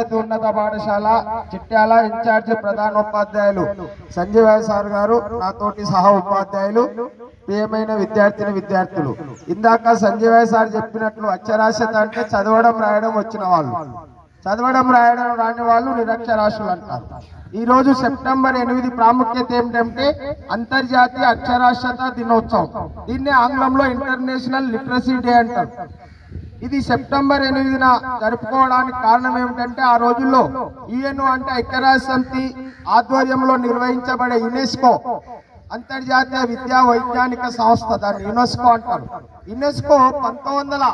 ఉన్నత పాఠశాల చిట్యాల ఇన్ఛార్జ్ ప్రధానోపాధ్యాయులు సంజయ్ సార్ గారు నాతోటి సహా ఉపాధ్యాయులు ప్రియమైన విద్యార్థిని విద్యార్థులు. ఇందాక సంజయ్ సార్ చెప్పినట్లు అక్షరాస్యత అంటే చదవడం రాయడం వచ్చిన వాళ్ళు. చదవడం రాయడం రాని వాళ్ళు నిరక్షరాస్యులు అంటారు ఈ రోజు సెప్టెంబర్ ఎనిమిది ప్రాముఖ్యత ఏమిటంటే అంతర్జాతీయ అక్షరాస్యత దినోత్సవం. దీన్ని ఆంగ్లంలో ఇంటర్నేషనల్ లిటరసీ డే అంటారు. ఇది సెప్టెంబర్ ఎనిమిదిన జరుపుకోవడానికి కారణం ఏమిటంటే ఆ రోజుల్లో యుఎన్ఓ అంటే ఐక్యరాజ్య సమితి ఆధ్వర్యంలో నిర్వహించబడే యునెస్కో అంతర్జాతీయ విద్యా వైజ్ఞానిక సంస్థ దాన్ని యునెస్కో అంటారు. యునెస్కో పంతొమ్మిది వందల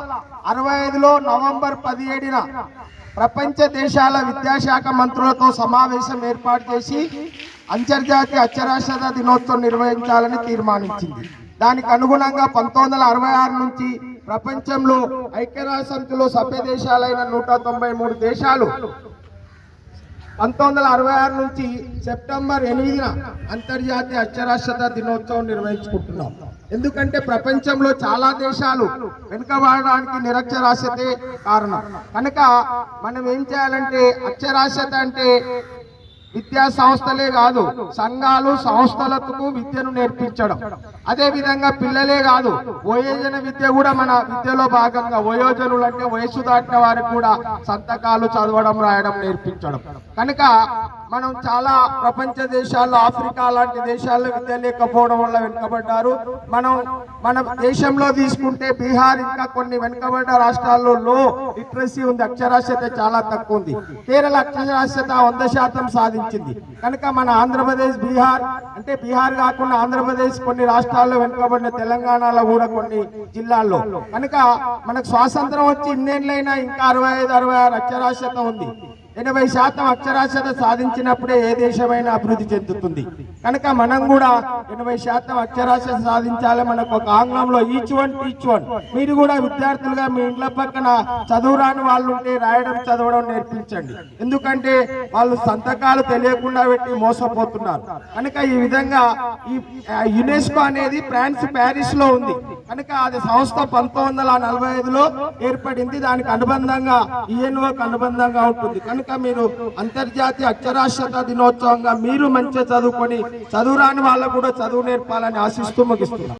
అరవై ఐదులో నవంబర్ పదిహేడున ప్రపంచ దేశాల విద్యాశాఖ మంత్రులతో సమావేశం ఏర్పాటు చేసి అంతర్జాతీయ అక్షరాస్యత దినోత్సవం నిర్వహించాలని తీర్మానించింది. దానికి అనుగుణంగా పంతొమ్మిది వందల అరవై ఆరు నుంచి ప్రపంచంలో ఐక్యరాజ్య సమితిలో సభ్య దేశాలైన నూట తొంభై మూడు దేశాలు. పంతొమ్మిది వందల అరవై ఆరు నుంచి సెప్టెంబర్ ఎనిమిదిన అంతర్జాతీయ అక్షరాస్యత దినోత్సవం నిర్వహించుకుంటున్నాం. ఎందుకంటే ప్రపంచంలో చాలా దేశాలు వెనుకబడడానికి నిరక్షరాస్యతే కారణం. కనుక మనం ఏం చేయాలంటే అక్షరాస్యత అంటే విద్యా సంస్థలే కాదు సంఘాలు సంస్థలకు విద్యను నేర్పించడం. అదే విధంగా పిల్లలే కాదు వయోజన విద్య కూడా మన విద్యలో భాగంగా వయోజనులు అంటే వయసు దాటిన వారికి కూడా సంతకాలు చదవడం రాయడం నేర్పించడం. కనుక మనం చాలా ప్రపంచ దేశాల్లో ఆఫ్రికా లాంటి దేశాల్లో విద్య లేకపోవడం వల్ల వెనుకబడ్డారు. మనం మన దేశంలో తీసుకుంటే బీహార్ ఇంకా కొన్ని వెనుకబడ్డ రాష్ట్రాల్లో లో లిటరసీ ఉంది అక్షరాస్యత చాలా తక్కువ ఉంది. కేరళ అక్షరాస్యత వంద శాతం సాధించింది. కనుక మన ఆంధ్రప్రదేశ్ బీహార్ అంటే బీహార్ కాకుండా ఆంధ్రప్రదేశ్ కొన్ని రాష్ట్రాల్లో వెనుకబడిన తెలంగాణలో కూడా కొన్ని జిల్లాల్లో. కనుక మనకు స్వాతంత్రం వచ్చి ఇన్నేళ్ళైనా ఇంకా అరవై ఐదు అరవై ఆరు అక్షరాస్యత ఉంది. ఎనభై శాతం అక్షరాస్యత సాధించినప్పుడే ఏ దేశమైనా అభివృద్ధి చెందుతుంది. కనుక మనం కూడా ఎనభై శాతం అక్షరాస్యత సాధించాలి మనకు ఒక ఆంగ్లంలో ఈచ్ వన్ టీచ్ వన్. మీరు కూడా విద్యార్థులుగా మీ ఇంట్లో పక్కన చదువు రాని వాళ్ళు ఉంటే రాయడం చదవడం నేర్పించండి. ఎందుకంటే వాళ్ళు సంతకాలు తెలియకుండా పెట్టి మోసపోతున్నారు. కనుక ఈ విధంగా ఈ యునెస్కో అనేది ఫ్రాన్స్ ప్యారిస్లో ఉంది. కనుక అది సంస్థ పంతొమ్మిది వందల నలభై ఐదులో ఏర్పడింది. దానికి అనుబంధంగా ఈఎన్ఓకి అనుబంధంగా ఉంటుంది. కనుక మీరు అంతర్జాతీయ అక్షరాస్యత దినోత్సవంగా మీరు మంచిగా చదువుకొని చదువురాని వాళ్ళకు కూడా చదువు నేర్పాలని ఆశిస్తూ ముగిస్తున్నారు